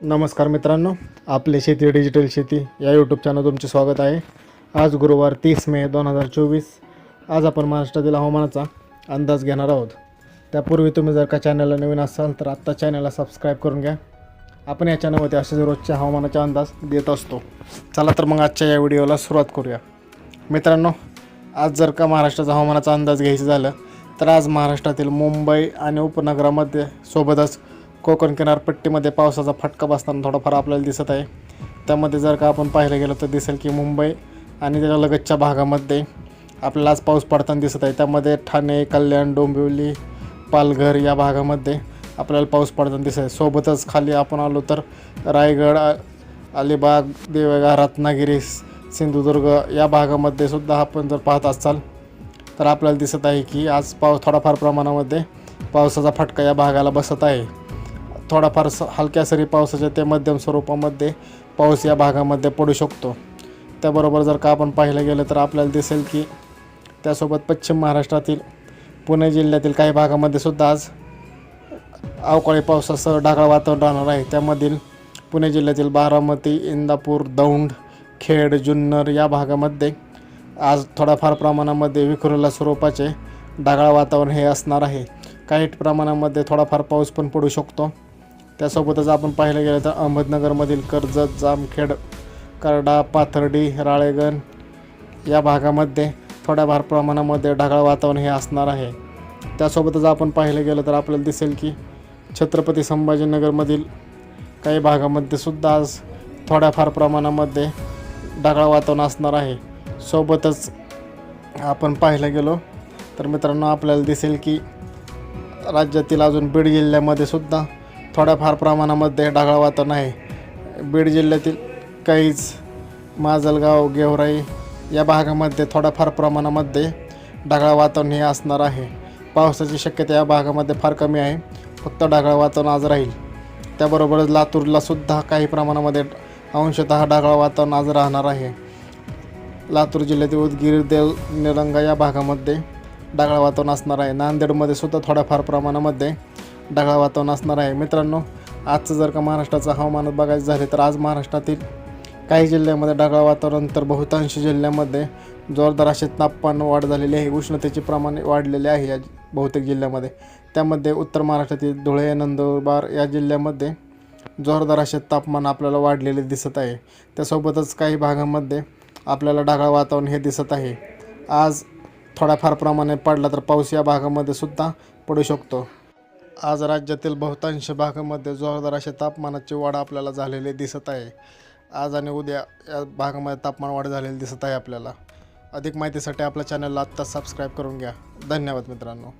नमस्कार मित्रांनो आपले शेती डिजिटल शेती या यूट्यूब चॅनल तुमचे स्वागत आहे. आज गुरुवार तीस मे दोन हजार चोवीस. आज आपण महाराष्ट्रातील हवामानाचा अंदाज घेणार आहोत. त्यापूर्वी तुम्ही जर का चॅनलला नवीन असाल तर आत्ता चॅनलला सबस्क्राईब करून घ्या. आपण या चॅनलवरती असेच रोजच्या हवामानाचा अंदाज देत असतो. चला तर मग आजच्या या व्हिडिओला सुरुवात करूया. मित्रांनो आज जर का महाराष्ट्राचा हवामानाचा अंदाज घ्यायचा झालं तर आज महाराष्ट्रातील मुंबई आणि उपनगरामध्ये सोबतच कोकण किनारपट्टीमध्ये पावसाचा फटका बसताना थोडाफार आपल्याला दिसत आहे. त्यामध्ये जर का आपण पाहायला गेलं तर दिसेल की मुंबई आणि त्याच्या लगतच्या भागामध्ये आपल्याला आज पाऊस पडताना दिसत आहे. त्यामध्ये ठाणे कल्याण डोंबिवली पालघर या भागामध्ये आपल्याला पाऊस पडताना दिसत आहे. सोबतच खाली आपण आलो तर रायगड अलिबाग देवगा रत्नागिरी सिंधुदुर्ग या भागामध्ये सुद्धा आपण जर पाहत असाल तर आपल्याला दिसत आहे की आज पाऊस थोडाफार प्रमाणामध्ये पावसाचा फटका या भागाला बसत आहे. थोडाफार स हलक्या सरी पावसाच्या ते मध्यम स्वरूपामध्ये पाऊस या भागामध्ये पडू शकतो. त्याबरोबर जर का आपण पाहिलं गेलं तर आपल्याला दिसेल की त्यासोबत पश्चिम महाराष्ट्रातील पुणे जिल्ह्यातील काही भागामध्ये सुद्धा आज अवकाळी पावसासह ढगाळ वातावरण राहणार आहे. त्यामधील पुणे जिल्ह्यातील बारामती इंदापूर दौंड खेड जुन्नर या भागामध्ये आज थोड्याफार प्रमाणामध्ये विखुरलेल्या स्वरूपाचे ढगाळ वातावरण हे असणार आहे. काही प्रमाणामध्ये थोडाफार पाऊस पण पडू शकतो. त्यासोबतच आपण पाहिलं गेलं तर अहमदनगरमधील कर्जत जामखेड करडा पाथर्डी राळेगण या भागामध्ये थोड्याफार प्रमाणामध्ये ढगाळ वातावरण हे असणार आहे. त्यासोबतच आपण पाहिलं गेलं तर आपल्याला दिसेल की छत्रपती संभाजीनगरमधील काही भागामध्ये सुद्धा आज थोड्याफार प्रमाणामध्ये ढगाळ वातावरण असणार आहे. सोबतच आपण पाहायला गेलो तर मित्रांनो आपल्याला दिसेल की राज्यातील अजून बीड जिल्ह्यामध्ये सुद्धा थोड्याफार प्रमाणामध्ये ढगाळ वातावरण आहे. बीड जिल्ह्यातील काहीच माजलगाव गेवराई या भागामध्ये थोड्याफार प्रमाणामध्ये ढगाळ वातावरण हे असणार आहे. पावसाची शक्यता या भागामध्ये फार कमी आहे. फक्त ढगाळ वातावरण आज राहील. त्याबरोबरच लातूरला सुद्धा काही प्रमाणामध्ये अंशतः ढगाळ वातावरण आज राहणार आहे. लातूर जिल्ह्यातील उदगीर देव निरंगा या भागामध्ये ढगाळ वातावरण असणार आहे. नांदेडमध्ये सुद्धा थोड्याफार प्रमाणामध्ये ढगाळ वातावरण असणार आहे. मित्रांनो आजचं जर का महाराष्ट्राचं हवामान बघायचं झाले तर आज महाराष्ट्रातील काही जिल्ह्यामध्ये ढगाळ वातावरण तर बहुतांश जिल्ह्यामध्ये जोरदार असे तापमान वाढ झालेली आहे. उष्णतेचे प्रमाण वाढलेले आहे या बहुतेक जिल्ह्यामध्ये. त्यामध्ये उत्तर महाराष्ट्रातील धुळे नंदुरबार या जिल्ह्यामध्ये जोरदार असे तापमान आपल्याला वाढलेले दिसत आहे. त्यासोबतच काही भागामध्ये आपल्याला ढगाळ वातावरण हे दिसत आहे. आज थोड्याफार प्रमाणे पडला तर पाऊस या भागामध्ये सुद्धा पडू शकतो. आज राज्यातील बहुतांश भागामध्ये जोरदार असे तापमानाची वाढ आपल्याला झालेली दिसत आहे. आज आणि उद्या या भागामध्ये तापमान वाढ झालेली दिसत आहे आपल्याला. अधिक माहितीसाठी आपल्या चॅनलला आत्ताच सबस्क्राईब करून घ्या. धन्यवाद मित्रांनो.